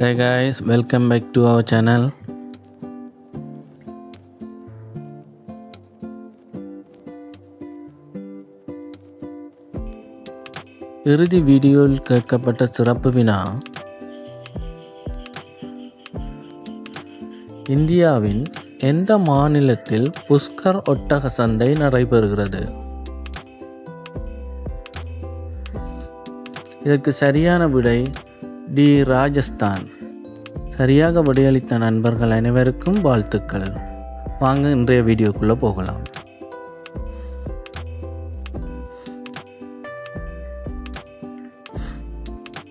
Hey guys welcome back to our channel இறுதி வீடியோவில் கேட்கப்பட்ட சிறப்பு வினா. இந்தியாவின் எந்த மாநிலத்தில் புஷ்கர் ஒட்டக சந்தை நடைபெறுகிறது? இதற்கு சரியான விடை டி ராஜஸ்தான். சரியாக விடையளித்த நண்பர்கள் அனைவருக்கும் வாழ்த்துக்கள். வாங்க இன்றைய வீடியோக்குள்ளே போகலாம்.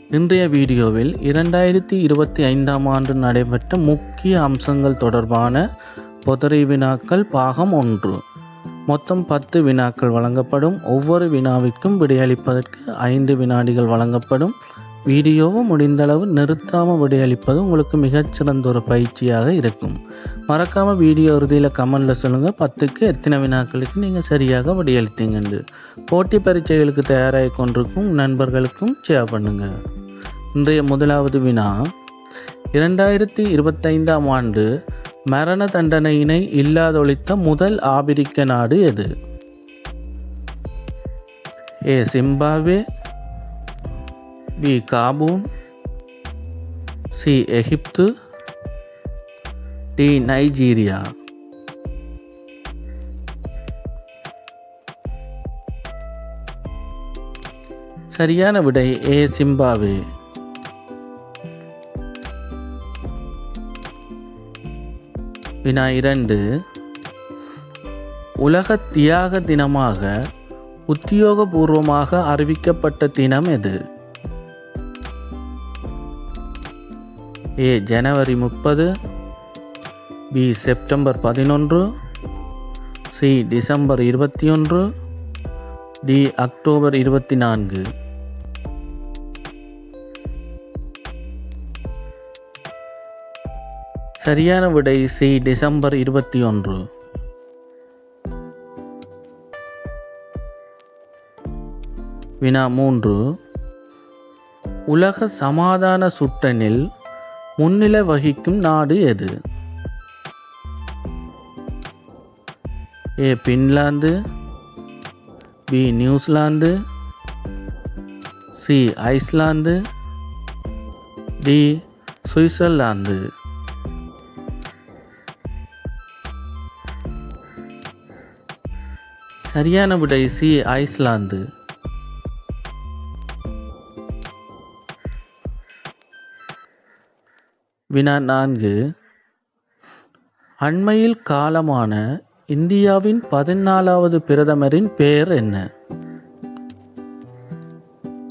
இன்றைய வீடியோவில் இரண்டாயிரத்தி இருபத்தி ஐந்தாம் ஆண்டு நடைபெற்ற முக்கிய அம்சங்கள் தொடர்பான புதரை வினாக்கள் பாகம் ஒன்று. மொத்தம் பத்து வினாக்கள் வழங்கப்படும். ஒவ்வொரு வினாவிற்கும் விடையளிப்பதற்கு ஐந்து வினாடிகள் வழங்கப்படும். வீடியோவும் முடிந்தளவு நிறுத்தாமல் விடையளிப்பது உங்களுக்கு மிகச்சிறந்த ஒரு பயிற்சியாக இருக்கும். மறக்காமல் வீடியோ இறுதியில் கமெண்டில் சொல்லுங்கள் பத்துக்கு எத்தனை வினாக்களுக்கு நீங்கள் சரியாக விடையளித்தீங்கண்டு போட்டி பரீட்சைகளுக்கு தயாராகி கொண்டிருக்கும் நண்பர்களுக்கும் ஷேர் பண்ணுங்கள் இன்றைய முதலாவது வினா. இரண்டாயிரத்தி இருபத்தைந்தாம் ஆண்டு மரண தண்டனையினை இல்லாதொழித்த முதல் ஆபிரிக்க நாடு எது? A Zimbabwe B Gabon C Egypt D Nigeria சரியான விடை ஏ சிம்பாவே வினா இரண்டு உலக தியாக தினமாக உத்தியோகபூர்வமாக அறிவிக்கப்பட்ட தினம் எது ஏ ஜனவரி முப்பது. பி செப்டம்பர் பதினொன்று. சி டிசம்பர் இருபத்தி ஒன்று டி அக்டோபர் இருபத்தி நான்கு சரியான விடை சி டிசம்பர் இருபத்தி ஒன்று வினா மூன்று. உலக சமாதான சுட்டனில் முன்னிலை வகிக்கும் நாடு எது? A Finland. B New Zealand. C Iceland. D Switzerland. சரியான விடை சி ஐஸ்லாந்து. வினா நான்கு. அண்மையில் காலமான இந்தியாவின் பதினாலாவது பிரதமரின் பெயர் என்ன?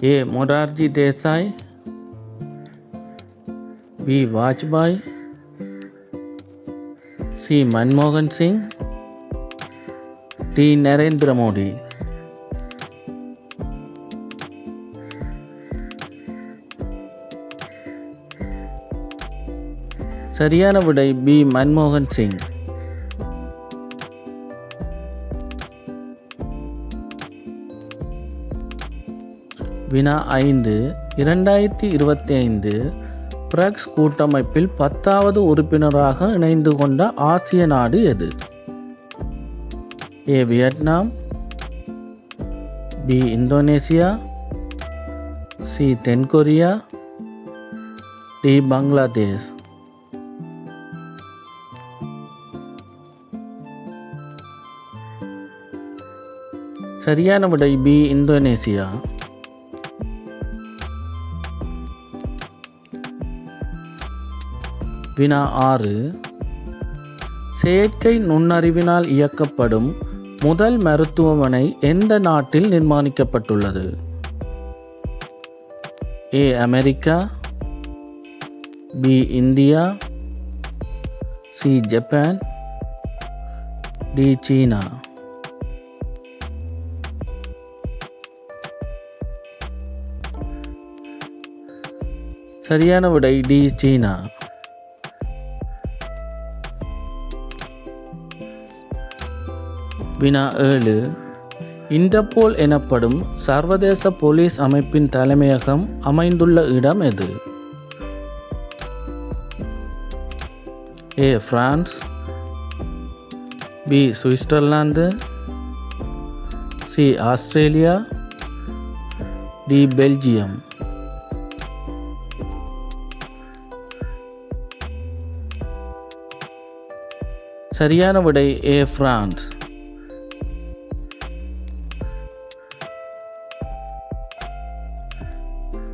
A. Morarji Desai. B. Vajpayee. C. மன்மோகன் சிங். டி. நரேந்திர மோடி. சரியான விடை பி மன்மோகன் சிங். வினா ஐந்து இரண்டாயிரத்தி இருபத்தி ஐந்து பிரக்ஸ் கூட்டமைப்பில் பத்தாவது உறுப்பினராக இணைந்து கொண்ட ஆசிய நாடு எது? A Vietnam B Indonesia C தென்கொரியா டி பங்களாதேஷ். சரியான விடை பி இந்தோனேசியா. வினா ஆறு. செயற்கை நுண்ணறிவினால் இயக்கப்படும் முதல் மருத்துவமனை எந்த நாட்டில் நிர்மாணிக்கப்பட்டுள்ளது? A America. B India. C Japan. D சீனா. சரியான விடை டி சீனா. வினா ஏழு. இன்டர்போல் எனப்படும் சர்வதேச போலீஸ் அமைப்பின் தலைமையகம் அமைந்துள்ள இடம் எது? A France. B Switzerland. C Australia. D Belgium. சரியான விடை ஏ பிரான்ஸ்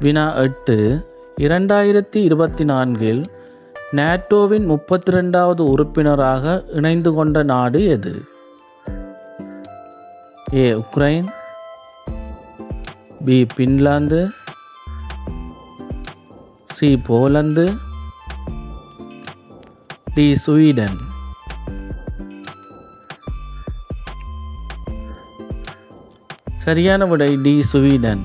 வினா எட்டு. இரண்டாயிரத்தி இருபத்தி நான்கில் நேட்டோவின் முப்பத்தி ரெண்டாவது உறுப்பினராக இணைந்து கொண்ட நாடு எது? A Ukraine. B Finland. C Poland. D Sweden. சரியான விடை டி சுவீடன்.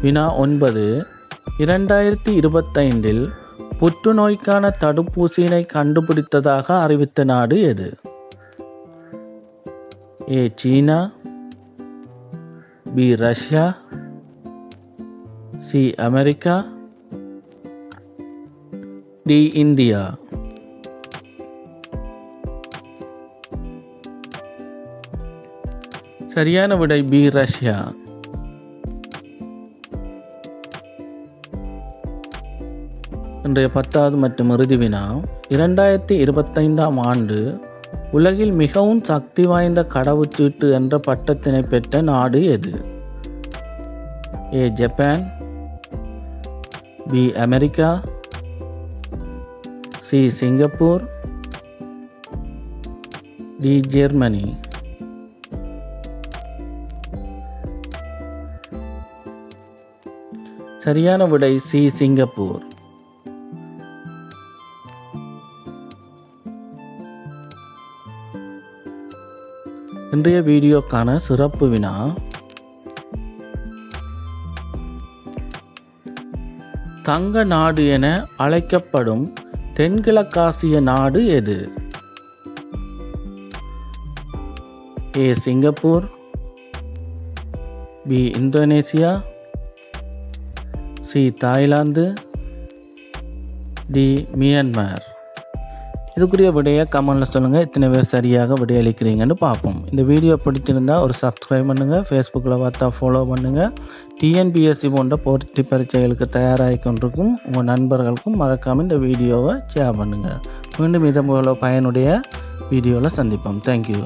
வினா ஒன்பது. இரண்டாயிரத்தி இருபத்தைந்தில் புற்றுநோய்க்கான தடுப்பூசியினை கண்டுபிடித்ததாக அறிவித்த நாடு எது? A China. B Russia. C America. D India. சரியான விடை பி ரஷ்யா. இன்றைய பத்தாவது மற்றும் இறுதி வினா. இரண்டாயிரத்தி இருபத்தைந்தாம் ஆண்டு உலகில் மிகவும் சக்தி வாய்ந்த கடவுச்சீட்டு என்ற பட்டத்தினை பெற்ற நாடு எது? A Japan. B America. C Singapore. D Germany. சரியான விடை சி சிங்கப்பூர். இன்றைய வீடியோக்கான சிறப்பு வினா. தங்க நாடு என அழைக்கப்படும் தென்கிழக்காசிய நாடு எது? A Singapore B Indonesia C Thailand D Myanmar. இதுக்குரிய விடையை கமெண்டில் சொல்லுங்கள் இத்தனை பேர் சரியாக விடையளிக்கிறீங்கன்னு பார்ப்போம். இந்த வீடியோ பிடிச்சிருந்தால் ஒரு சப்ஸ்கிரைப் பண்ணுங்கள் ஃபேஸ்புக்கில் பார்த்தா ஃபாலோ பண்ணுங்கள் டிஎன்பிஎஸ்சி போன்ற போட்டி பரீட்சைகளுக்கு தயாராகி கொண்டிருக்கும் உங்கள் நண்பர்களுக்கும் மறக்காமல் இந்த வீடியோவை ஷேர் பண்ணுங்கள் மீண்டும் இதன் போல பயனுடைய வீடியோவில் சந்திப்போம். தேங்க்யூ